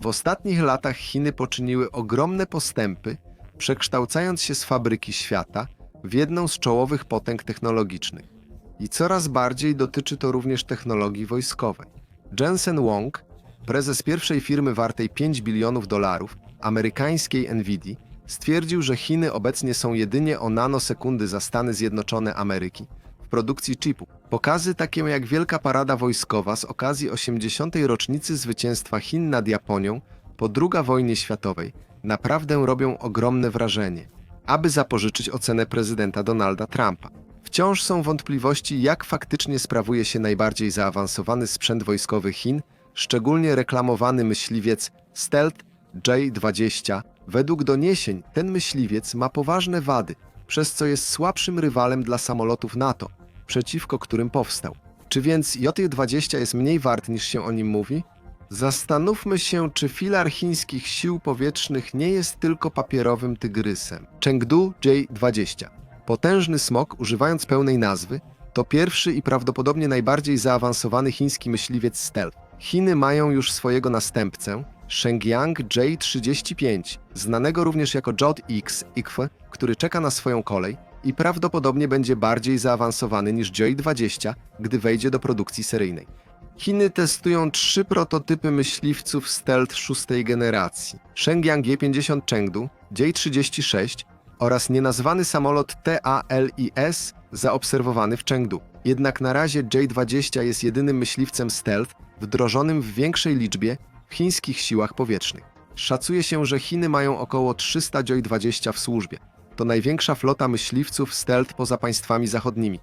W ostatnich latach Chiny poczyniły ogromne postępy, przekształcając się z fabryki świata w jedną z czołowych potęg technologicznych. I coraz bardziej dotyczy to również technologii wojskowej. Jensen Wong, prezes pierwszej firmy wartej 5 bilionów dolarów, amerykańskiej Nvidia, stwierdził, że Chiny obecnie są jedynie o nanosekundy za Stany Zjednoczone Ameryki produkcji chipu. Pokazy takie jak Wielka Parada Wojskowa z okazji 80. rocznicy zwycięstwa Chin nad Japonią po II wojnie światowej naprawdę robią ogromne wrażenie. Aby zapożyczyć ocenę prezydenta Donalda Trumpa. Wciąż są wątpliwości, jak faktycznie sprawuje się najbardziej zaawansowany sprzęt wojskowy Chin, szczególnie reklamowany myśliwiec Stealth J-20. Według doniesień ten myśliwiec ma poważne wady, przez co jest słabszym rywalem dla samolotów NATO, przeciwko którym powstał. Czy więc J-20 jest mniej wart niż się o nim mówi? Zastanówmy się, czy filar chińskich sił powietrznych nie jest tylko papierowym tygrysem. Chengdu J-20. Potężny smok, używając pełnej nazwy, to pierwszy i prawdopodobnie najbardziej zaawansowany chiński myśliwiec stealth. Chiny mają już swojego następcę, Shenyang J-35, znanego również jako Jot X który czeka na swoją kolej i prawdopodobnie będzie bardziej zaawansowany niż J-20, gdy wejdzie do produkcji seryjnej. Chiny testują trzy prototypy myśliwców stealth szóstej generacji. Shenyang J-50 Chengdu, J-36 oraz nienazwany samolot TALIS zaobserwowany w Chengdu. Jednak na razie J-20 jest jedynym myśliwcem stealth wdrożonym w większej liczbie w chińskich siłach powietrznych. Szacuje się, że Chiny mają około 300 J-20 w służbie. To największa flota myśliwców stealth poza państwami zachodnimi.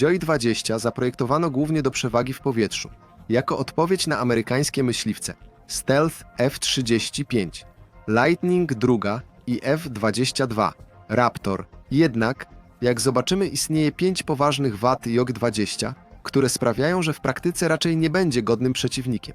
J-20 zaprojektowano głównie do przewagi w powietrzu, jako odpowiedź na amerykańskie myśliwce Stealth F-35, Lightning II i F-22, Raptor. Jednak, jak zobaczymy, istnieje pięć poważnych wad JOG-20, które sprawiają, że w praktyce raczej nie będzie godnym przeciwnikiem.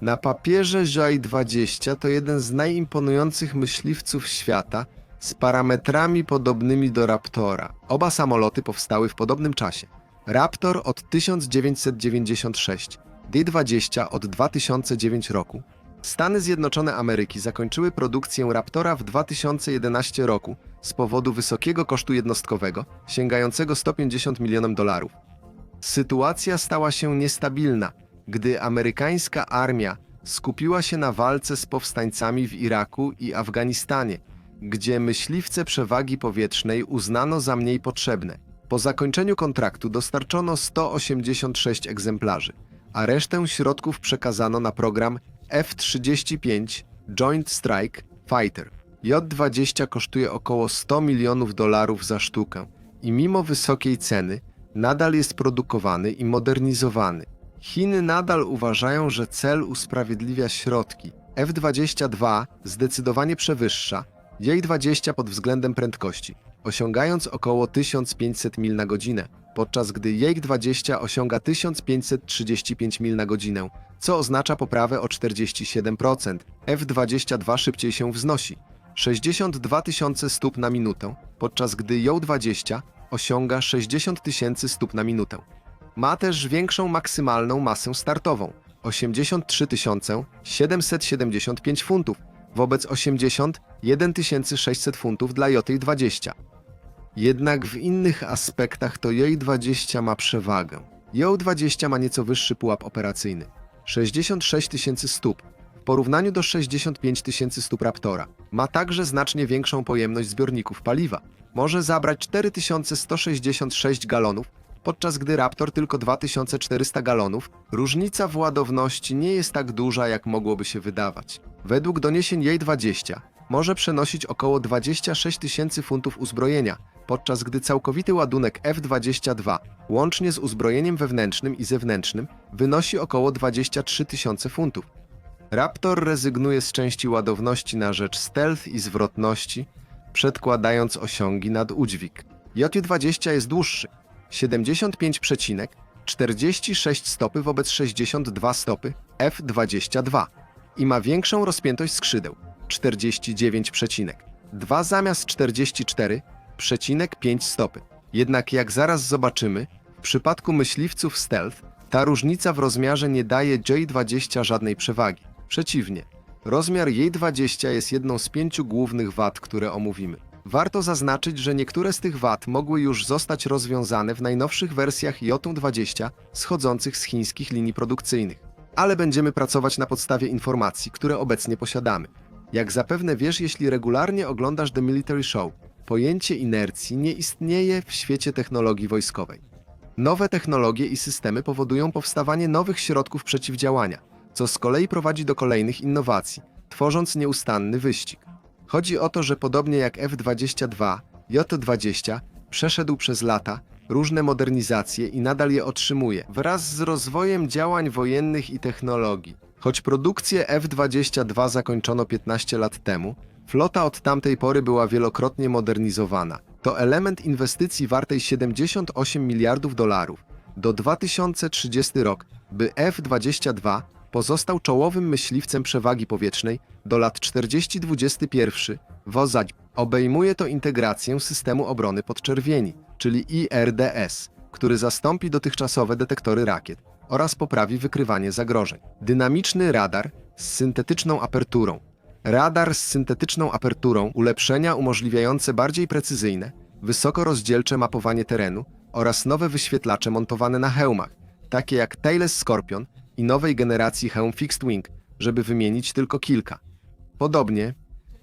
Na papierze J-20 to jeden z najimponujących myśliwców świata z parametrami podobnymi do Raptora. Oba samoloty powstały w podobnym czasie. Raptor od 1996, D-20 od 2009 roku. Stany Zjednoczone Ameryki zakończyły produkcję Raptora w 2011 roku z powodu wysokiego kosztu jednostkowego, sięgającego 150 milionów dolarów. Sytuacja stała się niestabilna, gdy amerykańska armia skupiła się na walce z powstańcami w Iraku i Afganistanie, gdzie myśliwce przewagi powietrznej uznano za mniej potrzebne. Po zakończeniu kontraktu dostarczono 186 egzemplarzy, a resztę środków przekazano na program F-35 Joint Strike Fighter. J-20 kosztuje około 100 milionów dolarów za sztukę i mimo wysokiej ceny nadal jest produkowany i modernizowany. Chiny nadal uważają, że cel usprawiedliwia środki. F-22 zdecydowanie przewyższa J-20 pod względem prędkości, osiągając około 1500 mil na godzinę, podczas gdy J-20 osiąga 1535 mil na godzinę, co oznacza poprawę o 47%. F-22 szybciej się wznosi, 62 tysiące stóp na minutę, podczas gdy J-20 osiąga 60 tysięcy stóp na minutę. Ma też większą maksymalną masę startową 83 775 funtów wobec 81 600 funtów dla J-20. Jednak w innych aspektach to J-20 ma przewagę. J-20 ma nieco wyższy pułap operacyjny 66 tysięcy stóp w porównaniu do 65 tysięcy stóp Raptora. Ma także znacznie większą pojemność zbiorników paliwa. Może zabrać 4166 galonów, podczas gdy Raptor tylko 2400 galonów. Różnica w ładowności nie jest tak duża, jak mogłoby się wydawać. Według doniesień J-20 może przenosić około 26 tysięcy funtów uzbrojenia, podczas gdy całkowity ładunek F-22, łącznie z uzbrojeniem wewnętrznym i zewnętrznym, wynosi około 23 tysiące funtów. Raptor rezygnuje z części ładowności na rzecz stealth i zwrotności, przedkładając osiągi nad udźwig. J-20 jest dłuższy, 75,46 stopy wobec 62 stopy F-22 i ma większą rozpiętość skrzydeł 49,2 zamiast 44,5 stopy. Jednak jak zaraz zobaczymy, w przypadku myśliwców stealth ta różnica w rozmiarze nie daje J-20 żadnej przewagi. Przeciwnie, Rozmiar jej 20 jest jedną z pięciu głównych wad, które omówimy. Warto zaznaczyć, że niektóre z tych wad mogły już zostać rozwiązane w najnowszych wersjach Jotun 20 schodzących z chińskich linii produkcyjnych. Ale będziemy pracować na podstawie informacji, które obecnie posiadamy. Jak zapewne wiesz, jeśli regularnie oglądasz The Military Show, pojęcie inercji nie istnieje w świecie technologii wojskowej. Nowe technologie i systemy powodują powstawanie nowych środków przeciwdziałania, co z kolei prowadzi do kolejnych innowacji, tworząc nieustanny wyścig. Chodzi o to, że podobnie jak F-22, J-20 przeszedł przez lata różne modernizacje i nadal je otrzymuje, wraz z rozwojem działań wojennych i technologii. Choć produkcję F-22 zakończono 15 lat temu, flota od tamtej pory była wielokrotnie modernizowana. To element inwestycji wartej 78 miliardów dolarów do 2030 rok, by F-22 pozostał czołowym myśliwcem przewagi powietrznej do lat 40-21 WOZAŚ. Obejmuje to integrację systemu obrony podczerwieni, czyli IRDS, który zastąpi dotychczasowe detektory rakiet oraz poprawi wykrywanie zagrożeń. Dynamiczny radar z syntetyczną aperturą. Radar z syntetyczną aperturą ulepszenia umożliwiające bardziej precyzyjne, wysoko rozdzielcze mapowanie terenu oraz nowe wyświetlacze montowane na hełmach, takie jak Tailless Scorpion i nowej generacji hełm Fixed Wing, żeby wymienić tylko kilka. Podobnie,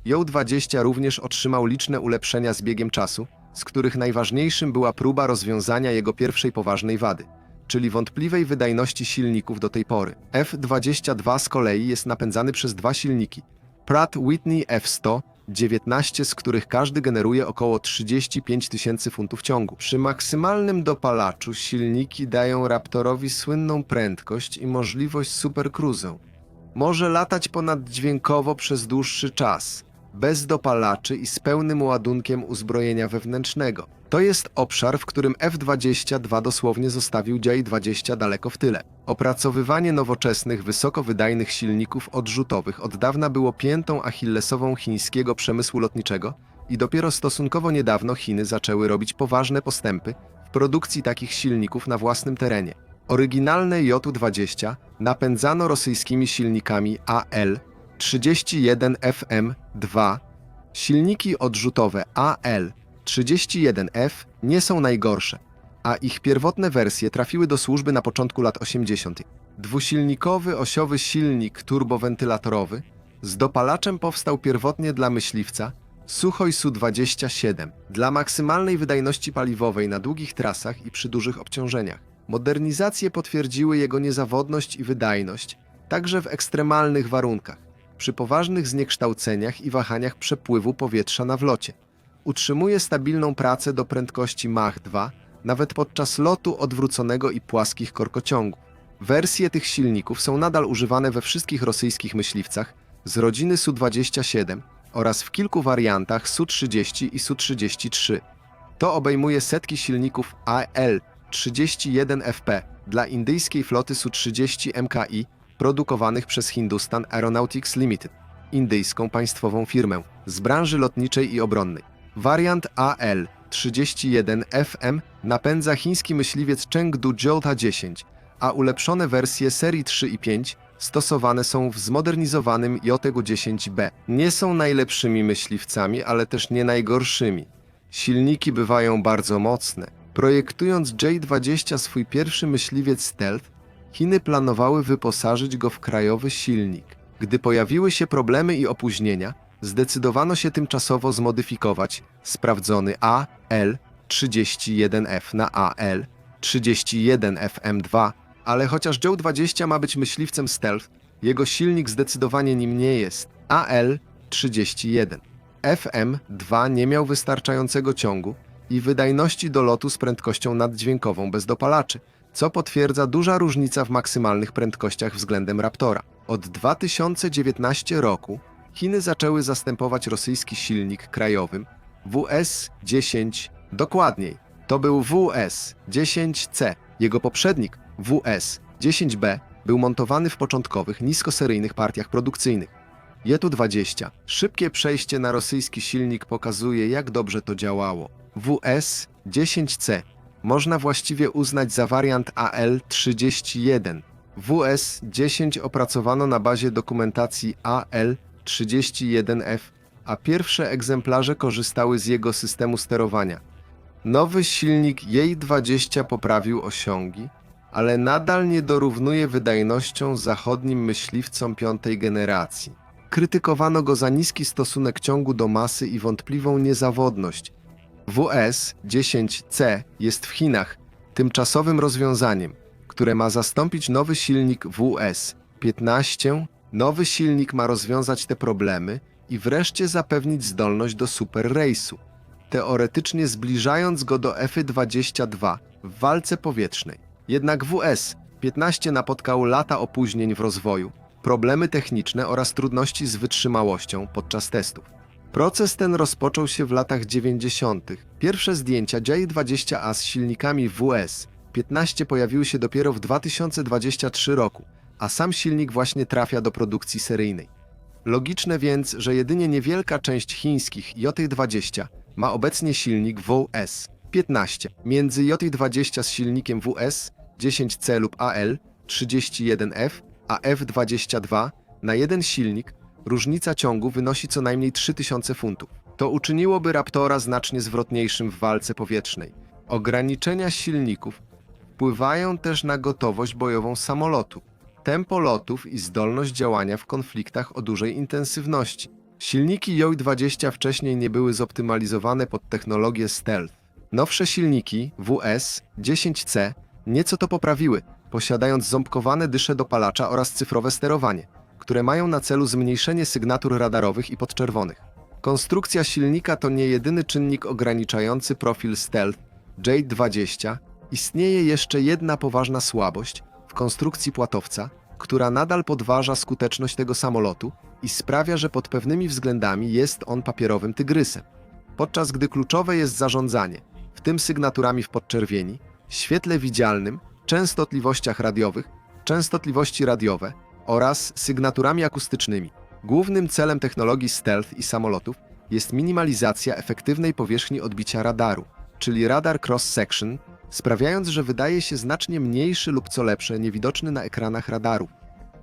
Joł-20 również otrzymał liczne ulepszenia z biegiem czasu, z których najważniejszym była próba rozwiązania jego pierwszej poważnej wady, czyli wątpliwej wydajności silników do tej pory. F-22 z kolei jest napędzany przez dwa silniki, Pratt Whitney F-100, 19 z których każdy generuje około 35 tysięcy funtów ciągu. Przy maksymalnym dopalaczu silniki dają Raptorowi słynną prędkość i możliwość supercruise'u. Może latać ponaddźwiękowo przez dłuższy czas, bez dopalaczy i z pełnym ładunkiem uzbrojenia wewnętrznego. To jest obszar, w którym F-22 dosłownie zostawił dział 20 daleko w tyle. Opracowywanie nowoczesnych, wysokowydajnych silników odrzutowych od dawna było piętą achillesową chińskiego przemysłu lotniczego i dopiero stosunkowo niedawno Chiny zaczęły robić poważne postępy w produkcji takich silników na własnym terenie. Oryginalne J-20 napędzano rosyjskimi silnikami AL-31FM-2. Silniki odrzutowe AL-31F nie są najgorsze, a ich pierwotne wersje trafiły do służby na początku lat 80. Dwusilnikowy osiowy silnik turbowentylatorowy z dopalaczem powstał pierwotnie dla myśliwca Suchoj Su-27 dla maksymalnej wydajności paliwowej na długich trasach i przy dużych obciążeniach. Modernizacje potwierdziły jego niezawodność i wydajność, także w ekstremalnych warunkach, przy poważnych zniekształceniach i wahaniach przepływu powietrza na wlocie. Utrzymuje stabilną pracę do prędkości Mach 2, nawet podczas lotu odwróconego i płaskich korkociągów. Wersje tych silników są nadal używane we wszystkich rosyjskich myśliwcach z rodziny Su-27 oraz w kilku wariantach Su-30 i Su-33. To obejmuje setki silników AL-31FP dla indyjskiej floty Su-30 MKI produkowanych przez Hindustan Aeronautics Limited, indyjską państwową firmę z branży lotniczej i obronnej. Wariant AL-31FM napędza chiński myśliwiec Chengdu Jolta 10, a ulepszone wersje serii 3 i 5 stosowane są w zmodernizowanym JTG-10B. Nie są najlepszymi myśliwcami, ale też nie najgorszymi. Silniki bywają bardzo mocne. Projektując J-20 swój pierwszy myśliwiec stealth, Chiny planowały wyposażyć go w krajowy silnik. Gdy pojawiły się problemy i opóźnienia, zdecydowano się tymczasowo zmodyfikować sprawdzony AL-31F na AL-31FM2, ale chociaż Joe 20 ma być myśliwcem stealth, jego silnik zdecydowanie nim nie jest. AL-31. FM2 nie miał wystarczającego ciągu i wydajności do lotu z prędkością naddźwiękową bez dopalaczy, co potwierdza duża różnica w maksymalnych prędkościach względem Raptora. Od 2019 roku Chiny zaczęły zastępować rosyjski silnik krajowym WS-10. Dokładniej, to był WS-10C. Jego poprzednik WS-10B był montowany w początkowych, niskoseryjnych partiach produkcyjnych. JETU-20. Szybkie przejście na rosyjski silnik pokazuje, jak dobrze to działało. WS-10C można właściwie uznać za wariant AL-31. WS-10 opracowano na bazie dokumentacji AL-31F, a pierwsze egzemplarze korzystały z jego systemu sterowania. Nowy silnik Jej-20 poprawił osiągi, ale nadal nie dorównuje wydajnością zachodnim myśliwcom piątej generacji. Krytykowano go za niski stosunek ciągu do masy i wątpliwą niezawodność. WS-10C jest w Chinach tymczasowym rozwiązaniem, które ma zastąpić nowy silnik WS-15. Nowy silnik ma rozwiązać te problemy i wreszcie zapewnić zdolność do super rejsu, teoretycznie zbliżając go do F-22 w walce powietrznej. Jednak WS-15 napotkał lata opóźnień w rozwoju, problemy techniczne oraz trudności z wytrzymałością podczas testów. Proces ten rozpoczął się w latach 90. Pierwsze zdjęcia J-20A z silnikami WS-15 pojawiły się dopiero w 2023 roku, a sam silnik właśnie trafia do produkcji seryjnej. Logiczne więc, że jedynie niewielka część chińskich J-20 ma obecnie silnik WS-15. Między J-20 z silnikiem WS-10C lub AL-31F a F-22 na jeden silnik różnica ciągu wynosi co najmniej 3000 funtów. To uczyniłoby Raptora znacznie zwrotniejszym w walce powietrznej. Ograniczenia silników wpływają też na gotowość bojową samolotu, tempo lotów i zdolność działania w konfliktach o dużej intensywności. Silniki Joy-20 wcześniej nie były zoptymalizowane pod technologię stealth. Nowsze silniki WS-10C nieco to poprawiły, posiadając ząbkowane dysze dopalacza oraz cyfrowe sterowanie, które mają na celu zmniejszenie sygnatur radarowych i podczerwonych. Konstrukcja silnika to nie jedyny czynnik ograniczający profil stealth J-20. Istnieje jeszcze jedna poważna słabość w konstrukcji płatowca, która nadal podważa skuteczność tego samolotu i sprawia, że pod pewnymi względami jest on papierowym tygrysem. Podczas gdy kluczowe jest zarządzanie, w tym sygnaturami w podczerwieni, świetle widzialnym, częstotliwościach radiowych, częstotliwości radiowe oraz sygnaturami akustycznymi. Głównym celem technologii stealth i samolotów jest minimalizacja efektywnej powierzchni odbicia radaru, czyli radar cross-section, sprawiając, że wydaje się znacznie mniejszy lub co lepsze niewidoczny na ekranach radaru.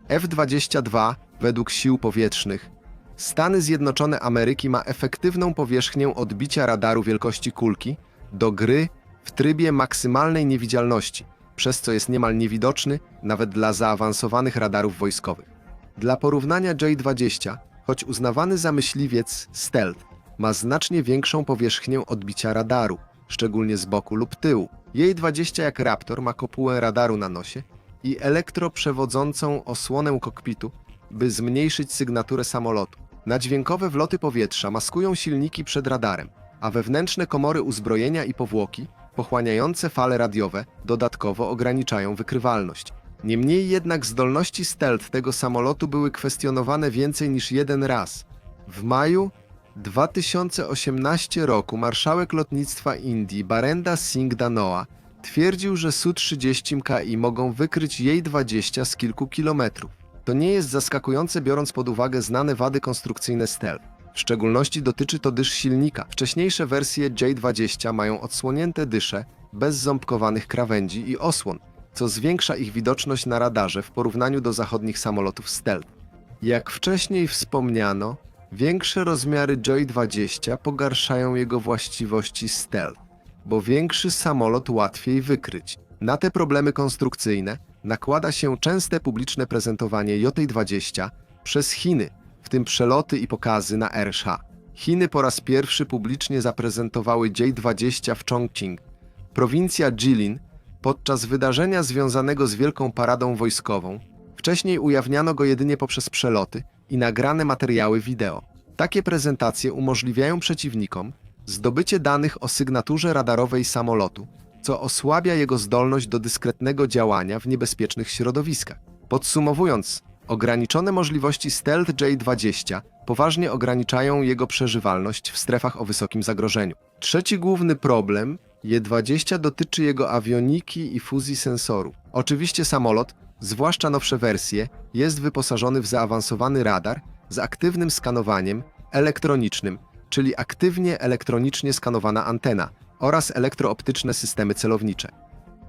F-22 według sił powietrznych Stany Zjednoczone Ameryki ma efektywną powierzchnię odbicia radaru wielkości kulki do gry w trybie maksymalnej niewidzialności, przez co jest niemal niewidoczny nawet dla zaawansowanych radarów wojskowych. Dla porównania J-20, choć uznawany za myśliwiec stealth, ma znacznie większą powierzchnię odbicia radaru, szczególnie z boku lub tyłu. Jej 20 jak Raptor ma kopułę radaru na nosie i elektroprzewodzącą osłonę kokpitu, by zmniejszyć sygnaturę samolotu. Nadźwiękowe wloty powietrza maskują silniki przed radarem, a wewnętrzne komory uzbrojenia i powłoki, pochłaniające fale radiowe, dodatkowo ograniczają wykrywalność. Niemniej jednak zdolności stealth tego samolotu były kwestionowane więcej niż jeden raz. W maju 2018 roku marszałek lotnictwa Indii Barenda Singh Danoa twierdził, że Su-30 mogą wykryć jej 20 z kilku kilometrów. To nie jest zaskakujące biorąc pod uwagę znane wady konstrukcyjne stealth. W szczególności dotyczy to dysz silnika. Wcześniejsze wersje J-20 mają odsłonięte dysze, bez ząbkowanych krawędzi i osłon, co zwiększa ich widoczność na radarze w porównaniu do zachodnich samolotów stealth. Jak wcześniej wspomniano, większe rozmiary J-20 pogarszają jego właściwości stealth, bo większy samolot łatwiej wykryć. Na te problemy konstrukcyjne nakłada się częste publiczne prezentowanie J-20 przez Chiny, w tym przeloty i pokazy na RH. Chiny po raz pierwszy publicznie zaprezentowały J-20 w Chongqing, prowincja Jilin, podczas wydarzenia związanego z Wielką Paradą Wojskową. Wcześniej ujawniano go jedynie poprzez przeloty i nagrane materiały wideo. Takie prezentacje umożliwiają przeciwnikom zdobycie danych o sygnaturze radarowej samolotu, co osłabia jego zdolność do dyskretnego działania w niebezpiecznych środowiskach. Podsumowując, ograniczone możliwości Stealth J-20 poważnie ograniczają jego przeżywalność w strefach o wysokim zagrożeniu. Trzeci główny problem J-20 dotyczy jego awioniki i fuzji sensorów. Oczywiście samolot, zwłaszcza nowsze wersje, jest wyposażony w zaawansowany radar z aktywnym skanowaniem elektronicznym, czyli aktywnie elektronicznie skanowana antena oraz elektrooptyczne systemy celownicze.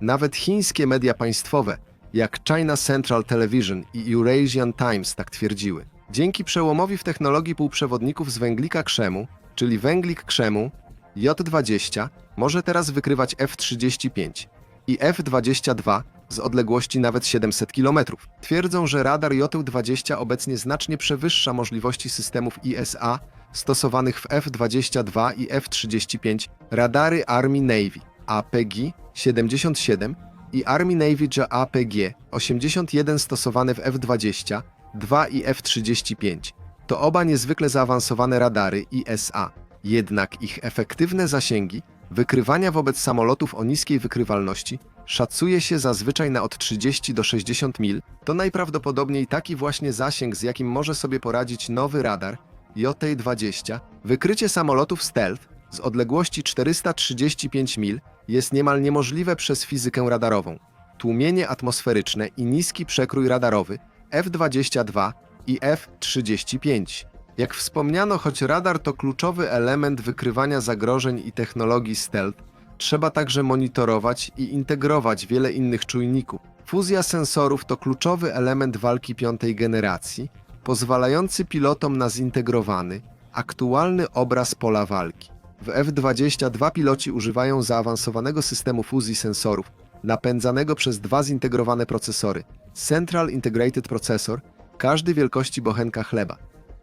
Nawet chińskie media państwowe, jak China Central Television i Eurasian Times tak twierdziły. Dzięki przełomowi w technologii półprzewodników z węglika krzemu, czyli węglik krzemu, J20 może teraz wykrywać F-35 i F-22 z odległości nawet 700 km. Twierdzą, że radar J-20 obecnie znacznie przewyższa możliwości systemów ISA stosowanych w F-22 i F-35 radary Army Navy APG-77 i Army Navy APG-81 stosowane w F-20, 2 i F-35. To oba niezwykle zaawansowane radary ISA, jednak ich efektywne zasięgi wykrywania wobec samolotów o niskiej wykrywalności szacuje się zazwyczaj na od 30 do 60 mil. To najprawdopodobniej taki właśnie zasięg, z jakim może sobie poradzić nowy radar JT-20. Wykrycie samolotów stealth z odległości 435 mil jest niemal niemożliwe przez fizykę radarową. Tłumienie atmosferyczne i niski przekrój radarowy F-22 i F-35. Jak wspomniano, choć radar to kluczowy element wykrywania zagrożeń i technologii stealth, trzeba także monitorować i integrować wiele innych czujników. Fuzja sensorów to kluczowy element walki piątej generacji, pozwalający pilotom na zintegrowany, aktualny obraz pola walki. W F-22 piloci używają zaawansowanego systemu fuzji sensorów, napędzanego przez dwa zintegrowane procesory Central Integrated Processor, każdy wielkości bochenka chleba.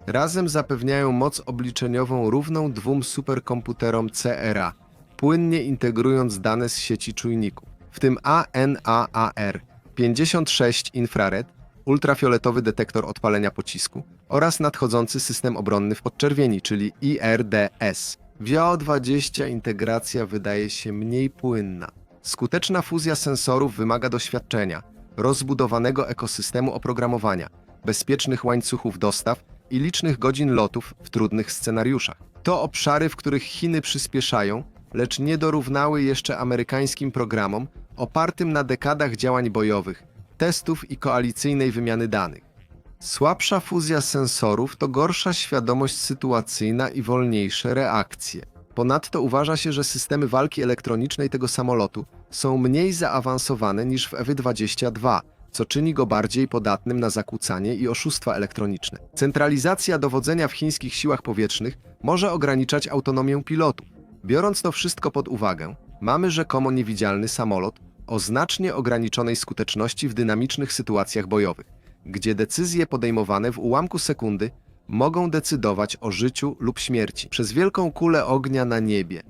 Razem zapewniają moc obliczeniową równą dwóm superkomputerom CRA, płynnie integrując dane z sieci czujników, w tym ANAAR, 56 infrared, ultrafioletowy detektor odpalenia pocisku oraz nadchodzący system obronny w podczerwieni, czyli IRDS. W JAO-20 integracja wydaje się mniej płynna. Skuteczna fuzja sensorów wymaga doświadczenia, rozbudowanego ekosystemu oprogramowania, bezpiecznych łańcuchów dostaw i licznych godzin lotów w trudnych scenariuszach. To obszary, w których Chiny przyspieszają, lecz nie dorównały jeszcze amerykańskim programom opartym na dekadach działań bojowych, testów i koalicyjnej wymiany danych. Słabsza fuzja sensorów to gorsza świadomość sytuacyjna i wolniejsze reakcje. Ponadto uważa się, że systemy walki elektronicznej tego samolotu są mniej zaawansowane niż w F-22, co czyni go bardziej podatnym na zakłócanie i oszustwa elektroniczne. Centralizacja dowodzenia w chińskich siłach powietrznych może ograniczać autonomię pilotów. Biorąc to wszystko pod uwagę, mamy rzekomo niewidzialny samolot o znacznie ograniczonej skuteczności w dynamicznych sytuacjach bojowych, gdzie decyzje podejmowane w ułamku sekundy mogą decydować o życiu lub śmierci. Przez wielką kulę ognia na niebie.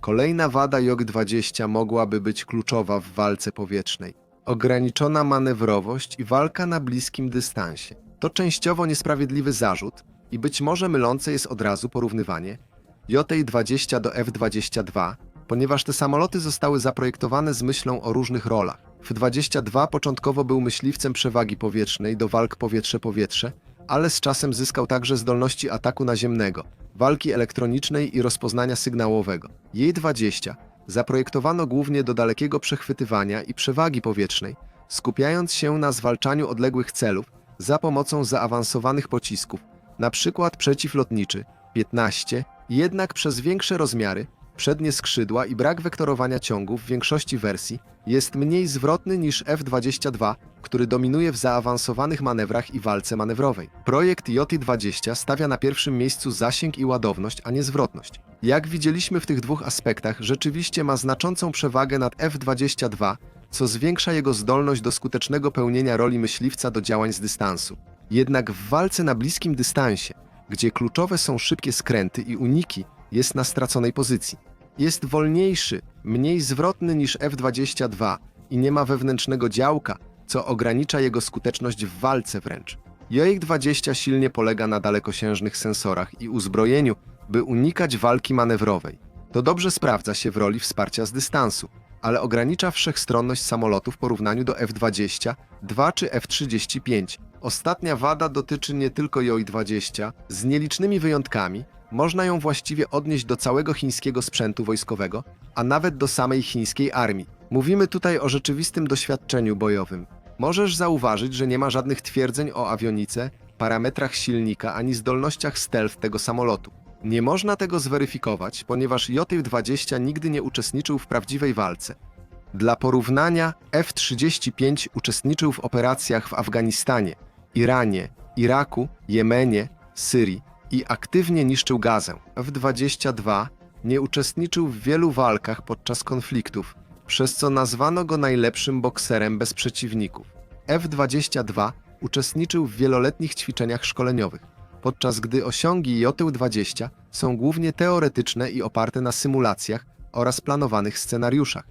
Kolejna wada JOG-20 mogłaby być kluczowa w walce powietrznej. Ograniczona manewrowość i walka na bliskim dystansie. To częściowo niesprawiedliwy zarzut i być może mylące jest od razu porównywanie JT-20 do F-22, ponieważ te samoloty zostały zaprojektowane z myślą o różnych rolach. F-22 początkowo był myśliwcem przewagi powietrznej do walk powietrze-powietrze, ale z czasem zyskał także zdolności ataku naziemnego, walki elektronicznej i rozpoznania sygnałowego. J-20 zaprojektowano głównie do dalekiego przechwytywania i przewagi powietrznej, skupiając się na zwalczaniu odległych celów za pomocą zaawansowanych pocisków, np. przeciwlotniczy 15, jednak przez większe rozmiary, przednie skrzydła i brak wektorowania ciągu w większości wersji jest mniej zwrotny niż F-22, który dominuje w zaawansowanych manewrach i walce manewrowej. Projekt JT-20 stawia na pierwszym miejscu zasięg i ładowność, a nie zwrotność. Jak widzieliśmy w tych dwóch aspektach, rzeczywiście ma znaczącą przewagę nad F-22, co zwiększa jego zdolność do skutecznego pełnienia roli myśliwca do działań z dystansu. Jednak w walce na bliskim dystansie, gdzie kluczowe są szybkie skręty i uniki, jest na straconej pozycji. Jest wolniejszy, mniej zwrotny niż F-22 i nie ma wewnętrznego działka, co ogranicza jego skuteczność w walce wręcz. JOIK-20 silnie polega na dalekosiężnych sensorach i uzbrojeniu, by unikać walki manewrowej. To dobrze sprawdza się w roli wsparcia z dystansu, ale ogranicza wszechstronność samolotu w porównaniu do F-20, 2 czy F-35. Ostatnia wada dotyczy nie tylko JOI-20, z nielicznymi wyjątkami, można ją właściwie odnieść do całego chińskiego sprzętu wojskowego, a nawet do samej chińskiej armii. Mówimy tutaj o rzeczywistym doświadczeniu bojowym. Możesz zauważyć, że nie ma żadnych twierdzeń o awionice, parametrach silnika ani zdolnościach stealth tego samolotu. Nie można tego zweryfikować, ponieważ JT-20 nigdy nie uczestniczył w prawdziwej walce. Dla porównania, F-35 uczestniczył w operacjach w Afganistanie, Iranie, Iraku, Jemenie, Syrii i aktywnie niszczył gazę. F-22 nie uczestniczył w wielu walkach podczas konfliktów, przez co nazwano go najlepszym bokserem bez przeciwników. F-22 uczestniczył w wieloletnich ćwiczeniach szkoleniowych, podczas gdy osiągi JU-20 są głównie teoretyczne i oparte na symulacjach oraz planowanych scenariuszach.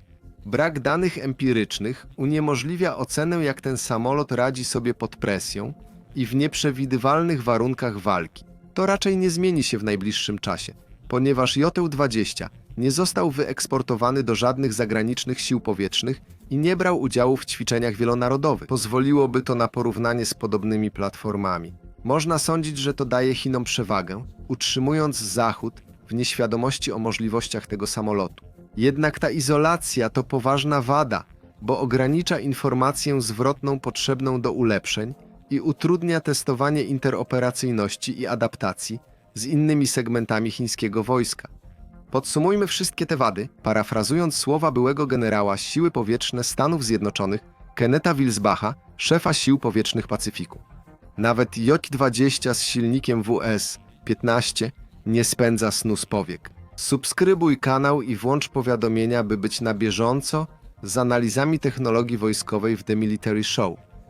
Brak danych empirycznych uniemożliwia ocenę, jak ten samolot radzi sobie pod presją i w nieprzewidywalnych warunkach walki. To raczej nie zmieni się w najbliższym czasie, ponieważ JU-20 nie został wyeksportowany do żadnych zagranicznych sił powietrznych i nie brał udziału w ćwiczeniach wielonarodowych. Pozwoliłoby to na porównanie z podobnymi platformami. Można sądzić, że to daje Chinom przewagę, utrzymując Zachód w nieświadomości o możliwościach tego samolotu. Jednak ta izolacja to poważna wada, bo ogranicza informację zwrotną potrzebną do ulepszeń i utrudnia testowanie interoperacyjności i adaptacji z innymi segmentami chińskiego wojska. Podsumujmy wszystkie te wady, parafrazując słowa byłego generała Siły Powietrzne Stanów Zjednoczonych Kenneta Wilsbacha, szefa Sił Powietrznych Pacyfiku. Nawet J-20 z silnikiem WS-15 nie spędza snu z powiek. Subskrybuj kanał i włącz powiadomienia, by być na bieżąco z analizami technologii wojskowej w The Military Show.